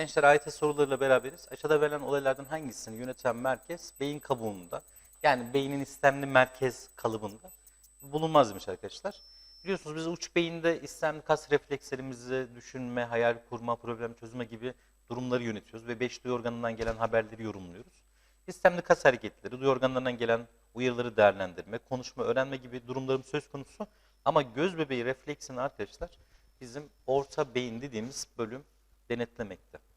Gençler AYT sorularıyla beraberiz. Aşağıda verilen olaylardan hangisini yöneten merkez beyin kabuğunda yani beynin istemli merkez kalıbında bulunmaz demiş arkadaşlar. Biliyorsunuz biz uç beyinde istemli kas reflekslerimizi düşünme, hayal kurma, problem çözme gibi durumları yönetiyoruz ve beş duyu organından gelen haberleri yorumluyoruz. İstemli kas hareketleri, duyu organlarından gelen uyarıları değerlendirme, konuşma, öğrenme gibi durumlarım söz konusu. Ama göz bebeği refleksini arkadaşlar bizim orta beyin dediğimiz bölüm denetlemekte.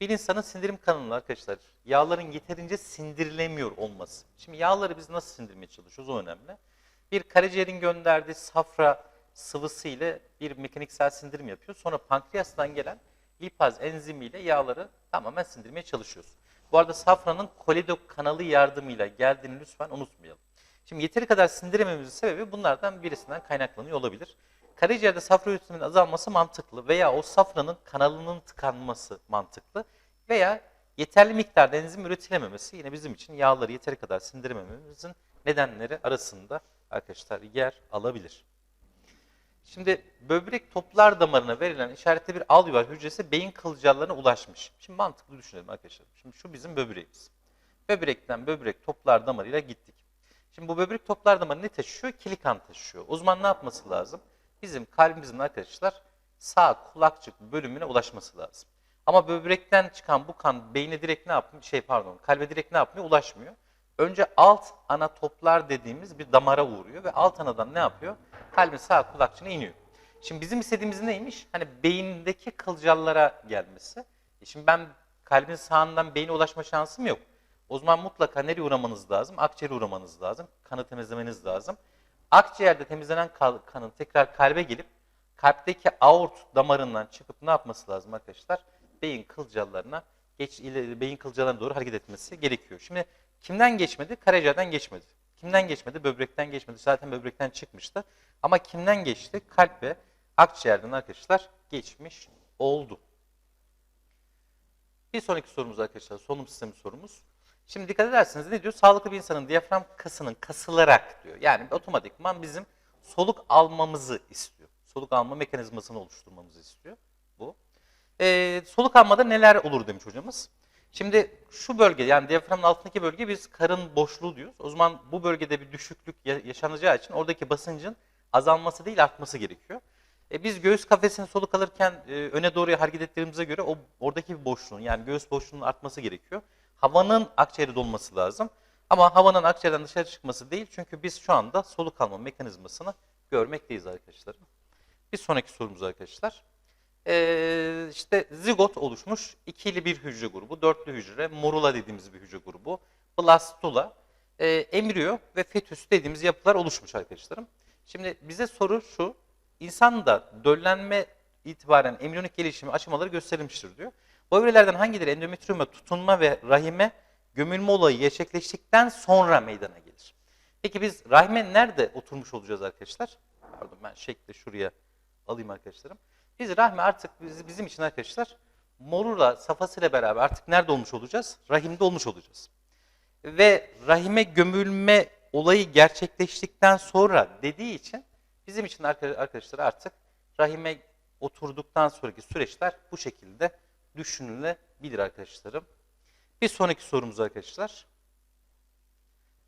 Bir insanın sindirim kanalında arkadaşlar yağların yeterince sindirilemiyor olması. Şimdi yağları biz nasıl sindirmeye çalışıyoruz o önemli. Bir karaciğerin gönderdiği safra sıvısı ile bir mekaniksel sindirim yapıyor. Sonra pankreastan gelen lipaz enzimiyle yağları tamamen sindirmeye çalışıyoruz. Bu arada safranın koledok kanalı yardımıyla geldiğini lütfen unutmayalım. Şimdi yeteri kadar sindiremememizin sebebi bunlardan birisinden kaynaklanıyor olabilir. Karaciğerde safra üretiminin azalması mantıklı veya o safranın kanalının tıkanması mantıklı veya yeterli miktarda enzim üretilememesi yine bizim için yağları yeteri kadar sindiremememizin nedenleri arasında arkadaşlar yer alabilir. Şimdi böbrek toplar damarına verilen işaretli bir alveolar hücresi beyin kılcallarına ulaşmış. Şimdi mantıklı düşünelim arkadaşlar. Şimdi şu bizim böbreğimiz. Böbrekten böbrek toplar damarıyla gittik. Şimdi bu böbrek toplar damarı ne taşıyor? Kilikan taşıyor. O zaman ne yapması lazım? Bizim kalbimizin arkadaşlar sağ kulakçık bölümüne ulaşması lazım. Ama böbrekten çıkan bu kan beyne direkt ne yapmıyor? Şey pardon, kalbe direkt ne yapmıyor? Ulaşmıyor. Önce alt ana toplar dediğimiz bir damara uğruyor ve alt anadan ne yapıyor? Kalbin sağ kulakçığına iniyor. Şimdi bizim istediğimiz neymiş? Hani beyindeki kılcallara gelmesi. E şimdi ben kalbin sağından beyne ulaşma şansım yok. O zaman mutlaka nereye uğramanız lazım? Akciğere uğramanız lazım. Kanı temizlemeniz lazım. Akciğerde temizlenen kanın tekrar kalbe gelip kalpteki aort damarından çıkıp ne yapması lazım arkadaşlar? Beyin kılcallarına geç beyin kılcallarına doğru hareket etmesi gerekiyor. Şimdi kimden geçmedi? Karaciğerden geçmedi. Kimden geçmedi? Böbrekten geçmedi. Zaten böbrekten çıkmıştı. Ama kimden geçti? Kalp ve akciğerden arkadaşlar geçmiş oldu. Bir sonraki sorumuz arkadaşlar solunum sistemi sorumuz. Şimdi dikkat ederseniz ne diyor? Sağlıklı bir insanın diyafram kasının kasılarak diyor. Yani otomatikman bizim soluk almamızı istiyor. Soluk alma mekanizmasını oluşturmamızı istiyor bu. Ee, soluk almada neler olur demiş hocamız. Şimdi şu bölge yani diyaframın altındaki bölge biz karın boşluğu diyoruz. O zaman bu bölgede bir düşüklük ya- yaşanacağı için oradaki basıncın azalması değil artması gerekiyor. E biz göğüs kafesini soluk alırken e, öne doğru hareket ettiğimize göre o oradaki bir boşluğun yani göğüs boşluğunun artması gerekiyor. Havanın akciğere dolması lazım. Ama havanın akciğerden dışarı çıkması değil çünkü biz şu anda soluk alma mekanizmasını görmekteyiz arkadaşlar. Bir sonraki sorumuz arkadaşlar. Ee, işte zigot oluşmuş ikili bir hücre grubu, dörtlü hücre, morula dediğimiz bir hücre grubu, blastula, e, embriyo ve fetüs dediğimiz yapılar oluşmuş arkadaşlarım. Şimdi bize soru şu, insanda döllenme itibaren embriyonik gelişimi aşamaları gösterilmiştir diyor. Bu evrelerden hangileri endometriyuma tutunma ve rahime gömülme olayı gerçekleştikten sonra meydana gelir? Peki biz rahime nerede oturmuş olacağız arkadaşlar? Pardon ben şekli şuraya alayım arkadaşlarım. Biz rahme artık biz- bizim için arkadaşlar morula safhasıyla beraber artık nerede olmuş olacağız? Rahimde olmuş olacağız. Ve rahime gömülme olayı gerçekleştikten sonra dediği için bizim için arka- arkadaşlar artık rahime oturduktan sonraki süreçler bu şekilde düşünülebilir arkadaşlarım. Bir sonraki sorumuz arkadaşlar.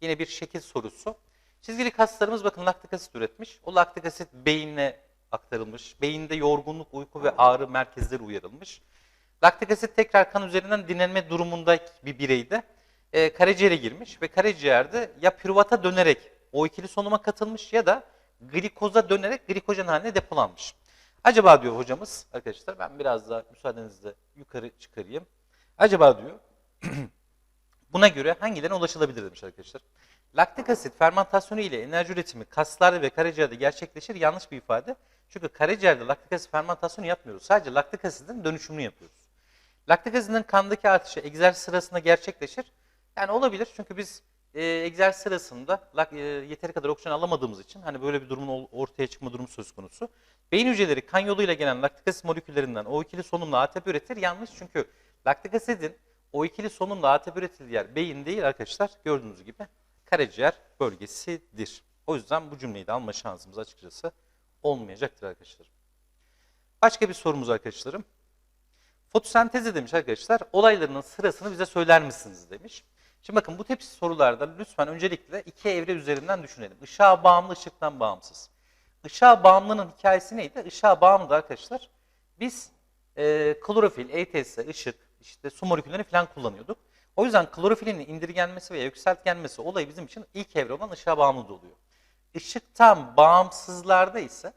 Yine bir şekil sorusu. Çizgili kaslarımız bakın laktik asit üretmiş. O laktik asit beyine aktarılmış. Beyinde yorgunluk, uyku ve ağrı merkezleri uyarılmış. Laktik asit tekrar kan üzerinden dinlenme durumunda bir bireyde e, karaciğere girmiş ve karaciğerde ya püruvata dönerek o ikili solunuma katılmış ya da glikoza dönerek glikojen haline depolanmış. Acaba diyor hocamız, arkadaşlar ben biraz daha müsaadenizle yukarı çıkarayım. Acaba diyor Buna göre hangilerine ulaşılabilir demiş arkadaşlar. Laktik asit fermentasyonu ile enerji üretimi kaslarda ve karaciğerde gerçekleşir. Yanlış bir ifade. Çünkü karaciğerde laktik asit fermentasyonu yapmıyoruz. Sadece laktik asitin dönüşümünü yapıyoruz. Laktik asitin kandaki artışı egzersiz sırasında gerçekleşir. Yani olabilir çünkü biz e, egzersiz sırasında e, yeteri kadar oksijen alamadığımız için hani böyle bir durumun ortaya çıkma durumu söz konusu. Beyin hücreleri kan yoluyla gelen laktik asit moleküllerinden o ikili solunumla ATP üretir. Yanlış çünkü laktik asitin o ikili solunumla ATP üretildiği yer beyin değil arkadaşlar. Gördüğünüz gibi karaciğer bölgesidir. O yüzden bu cümleyi de alma şansımız açıkçası olmayacaktır arkadaşlar. Başka bir sorumuz arkadaşlarım. Fotosenteze demiş arkadaşlar, olaylarının sırasını bize söyler misiniz demiş. Şimdi bakın bu tip sorularda lütfen öncelikle iki evre üzerinden düşünelim. Işığa bağımlı, ışıktan bağımsız. Işığa bağımlının hikayesi neydi? Işığa bağımlı arkadaşlar. Biz e, klorofil, ETS, ışık, işte su moleküllerini falan kullanıyorduk. O yüzden klorofilin indirgenmesi veya yükseltgenmesi olayı bizim için ilk evre olan ışığa bağımlı da oluyor. Işıktan bağımsızlarda ise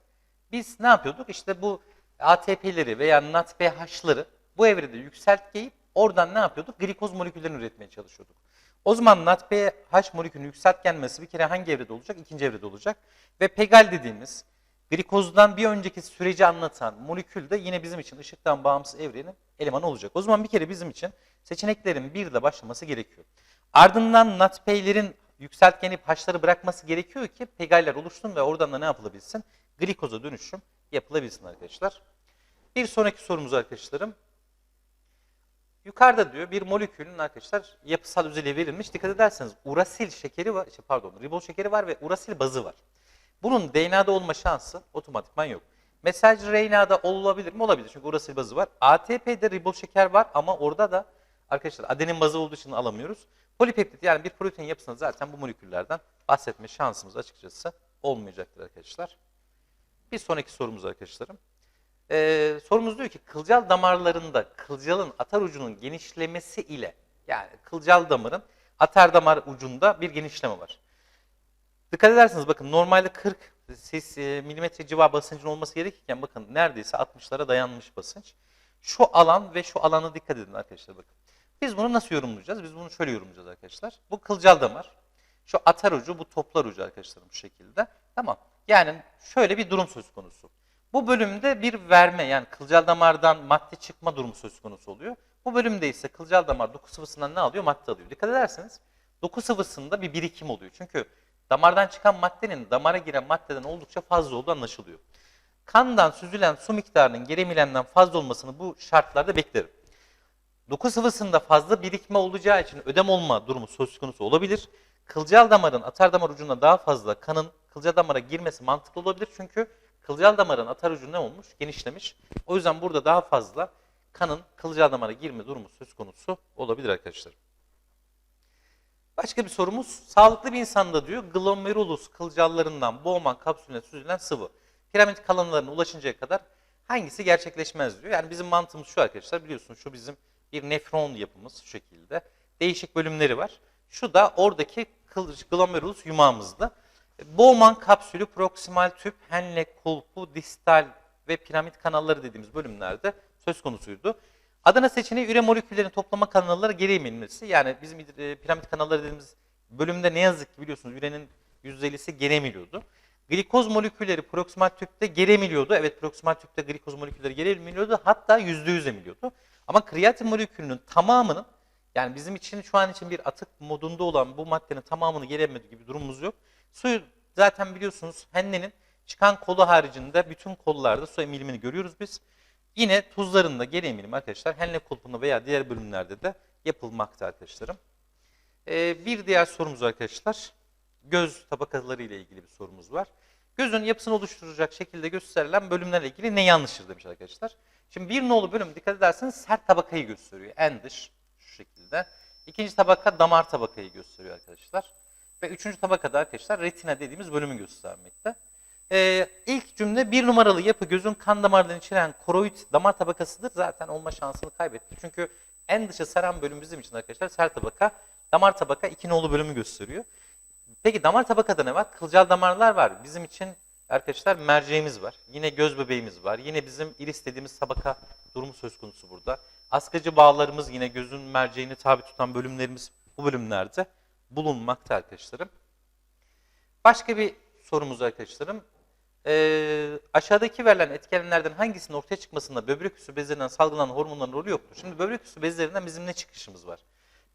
biz ne yapıyorduk? İşte bu ATP'leri veya NADPH'ları bu evrede yükseltgeyip oradan ne yapıyorduk? Glikoz moleküllerini üretmeye çalışıyorduk. O zaman NADPH molekülünün yükseltgenmesi bir kere hangi evrede olacak? İkinci evrede olacak. Ve PEGAL dediğimiz glikozdan bir önceki süreci anlatan molekül de yine bizim için ışıktan bağımsız evrenin elemanı olacak. O zaman bir kere bizim için seçeneklerin bir de başlaması gerekiyor. Ardından NADP'lerin yükseltgenip haşları bırakması gerekiyor ki pegaller oluşsun ve oradan da ne yapılabilsin? Glikoza dönüşüm yapılabilsin arkadaşlar. Bir sonraki sorumuz arkadaşlarım. Yukarıda diyor bir molekülün arkadaşlar yapısal özelliği verilmiş. Dikkat ederseniz urasil şekeri var, şey pardon ribol şekeri var ve urasil bazı var. Bunun DNA'da olma şansı otomatikman yok. Mesaj RNA'da olabilir mi? Olabilir çünkü urasil bazı var. ATP'de ribol şeker var ama orada da arkadaşlar adenin bazı olduğu için alamıyoruz. Polipeptit yani bir protein yapısında zaten bu moleküllerden bahsetme şansımız açıkçası olmayacaktır arkadaşlar. Bir sonraki sorumuz arkadaşlarım. Ee, sorumuz diyor ki kılcal damarlarında kılcalın atar ucunun genişlemesi ile yani kılcal damarın atar damar ucunda bir genişleme var. Dikkat ederseniz bakın normalde 40 siz, e, milimetre civarı basıncın olması gerekirken bakın neredeyse 60'lara dayanmış basınç. Şu alan ve şu alana dikkat edin arkadaşlar bakın. Biz bunu nasıl yorumlayacağız? Biz bunu şöyle yorumlayacağız arkadaşlar. Bu kılcal damar. Şu atar ucu, bu toplar ucu arkadaşlarım bu şekilde. Tamam. Yani şöyle bir durum söz konusu. Bu bölümde bir verme yani kılcal damardan madde çıkma durumu söz konusu oluyor. Bu bölümde ise kılcal damar doku sıvısından ne alıyor? Madde alıyor. Dikkat ederseniz doku sıvısında bir birikim oluyor. Çünkü damardan çıkan maddenin damara giren maddeden oldukça fazla olduğu anlaşılıyor. Kandan süzülen su miktarının gereğinden fazla olmasını bu şartlarda beklerim. Doku sıvısında fazla birikme olacağı için ödem olma durumu söz konusu olabilir. Kılcal damarın atar damar ucuna daha fazla kanın kılcal damara girmesi mantıklı olabilir. Çünkü kılcal damarın atar ucu ne olmuş? Genişlemiş. O yüzden burada daha fazla kanın kılcal damara girme durumu söz konusu olabilir arkadaşlar. Başka bir sorumuz. Sağlıklı bir insanda diyor glomerulus kılcallarından Bowman kapsülüne süzülen sıvı piramit kalanlarına ulaşıncaya kadar hangisi gerçekleşmez diyor. Yani bizim mantığımız şu arkadaşlar biliyorsunuz şu bizim bir nefron yapımız şu şekilde. Değişik bölümleri var. Şu da oradaki glomerulus yumağımızda. Bowman kapsülü, proksimal tüp, Henle kulpu, distal ve piramit kanalları dediğimiz bölümlerde söz konusuydu. Adana seçeneği üre moleküllerinin toplama kanalları geri eminmesi. Yani bizim e, piramit kanalları dediğimiz bölümde ne yazık ki biliyorsunuz ürenin %50'si geri emiliyordu. Glikoz molekülleri proksimal tüpte geri emiliyordu. Evet proksimal tüpte glikoz molekülleri geri emiliyordu. Hatta %100 emiliyordu. Ama kreatin molekülünün tamamının yani bizim için şu an için bir atık modunda olan bu maddenin tamamını geri emmedi gibi durumumuz yok. Suyu zaten biliyorsunuz hennenin çıkan kolu haricinde bütün kollarda su emilimini görüyoruz biz. Yine tuzların da geri emilim arkadaşlar henne kulpunda veya diğer bölümlerde de yapılmakta arkadaşlarım. Ee, bir diğer sorumuz arkadaşlar göz tabakaları ile ilgili bir sorumuz var. Gözün yapısını oluşturacak şekilde gösterilen bölümlerle ilgili ne yanlıştır demiş arkadaşlar. Şimdi bir nolu bölüm dikkat ederseniz sert tabakayı gösteriyor. En dış şu şekilde. İkinci tabaka damar tabakayı gösteriyor arkadaşlar. Ve üçüncü tabakada arkadaşlar retina dediğimiz bölümü göstermekte. Ee, ilk cümle bir numaralı yapı gözün kan damarlarını içeren koroid damar tabakasıdır. Zaten olma şansını kaybetti. Çünkü en dışı saran bölüm bizim için arkadaşlar sert tabaka. Damar tabaka iki nolu bölümü gösteriyor. Peki damar tabakada ne var? Kılcal damarlar var. Bizim için arkadaşlar merceğimiz var. Yine göz bebeğimiz var. Yine bizim iris dediğimiz tabaka durumu söz konusu burada. Askıcı bağlarımız yine gözün merceğini tabi tutan bölümlerimiz bu bölümlerde bulunmakta arkadaşlarım. Başka bir sorumuz arkadaşlarım. Ee, aşağıdaki verilen etkenlerden hangisinin ortaya çıkmasında böbrek üstü bezlerinden salgılanan hormonların rolü yoktur? Şimdi böbrek üstü bezlerinden bizim ne çıkışımız var?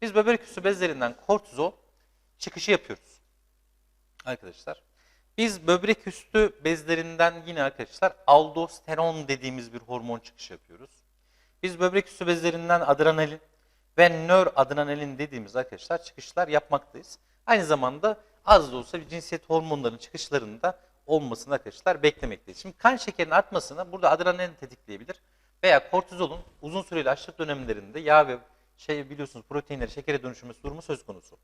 Biz böbrek üstü bezlerinden kortizol çıkışı yapıyoruz. Arkadaşlar. Biz böbrek üstü bezlerinden yine arkadaşlar aldosteron dediğimiz bir hormon çıkışı yapıyoruz. Biz böbrek üstü bezlerinden adrenalin ve nöradrenalin dediğimiz arkadaşlar çıkışlar yapmaktayız. Aynı zamanda az da olsa bir cinsiyet hormonlarının çıkışlarında olmasını arkadaşlar beklemekteyiz. Şimdi kan şekerinin artmasını burada adrenalin tetikleyebilir. veya kortizolun uzun süreli açlık dönemlerinde yağ ve şey biliyorsunuz proteinleri şekere dönüştürmesi durumu söz konusu.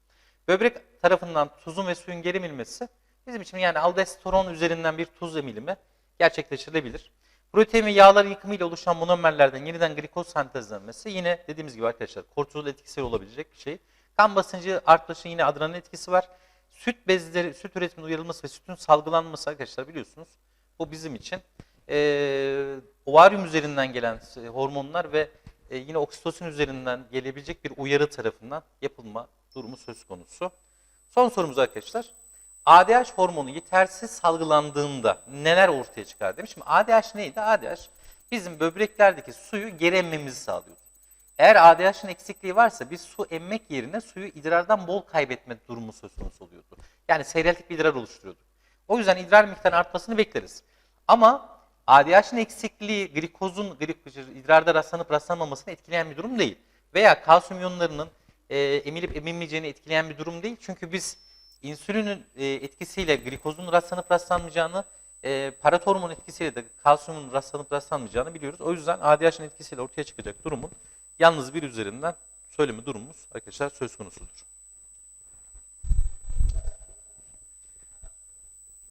Böbrek tarafından tuzun ve suyun geri emilmesi bizim için yani aldosteron üzerinden bir tuz emilimi gerçekleştirilebilir. Protein ve yağlar yıkımıyla oluşan monomerlerden yeniden glikoz sentezlenmesi yine dediğimiz gibi arkadaşlar kortizol etkisi olabilecek bir şey. Kan basıncı artışı yine adrenalin etkisi var. Süt bezleri, süt üretiminin uyarılması ve sütün salgılanması arkadaşlar biliyorsunuz. Bu bizim için eee ovaryum üzerinden gelen e, hormonlar ve e, yine oksitosin üzerinden gelebilecek bir uyarı tarafından yapılma durumu söz konusu. Son sorumuz arkadaşlar. ADH hormonu yetersiz salgılandığında neler ortaya çıkar demiş. Şimdi ADH neydi? ADH bizim böbreklerdeki suyu geri emmemizi sağlıyordu. Eğer ADH'ın eksikliği varsa biz su emmek yerine suyu idrardan bol kaybetme durumu söz konusu oluyordu. Yani seyreltik bir idrar oluşturuyorduk. O yüzden idrar miktarının artmasını bekleriz. Ama ADH'ın eksikliği glikozun glik- idrarda rastlanıp rastlanmamasını etkileyen bir durum değil. Veya kalsiyum iyonlarının e, emilip emilmeyeceğini etkileyen bir durum değil. Çünkü biz insülinin e, etkisiyle glikozun rastlanıp rastlanmayacağını, e, parat etkisiyle de kalsiyumun rastlanıp rastlanmayacağını biliyoruz. O yüzden ADH'ın etkisiyle ortaya çıkacak durumun yalnız bir üzerinden söyleme durumumuz arkadaşlar söz konusudur.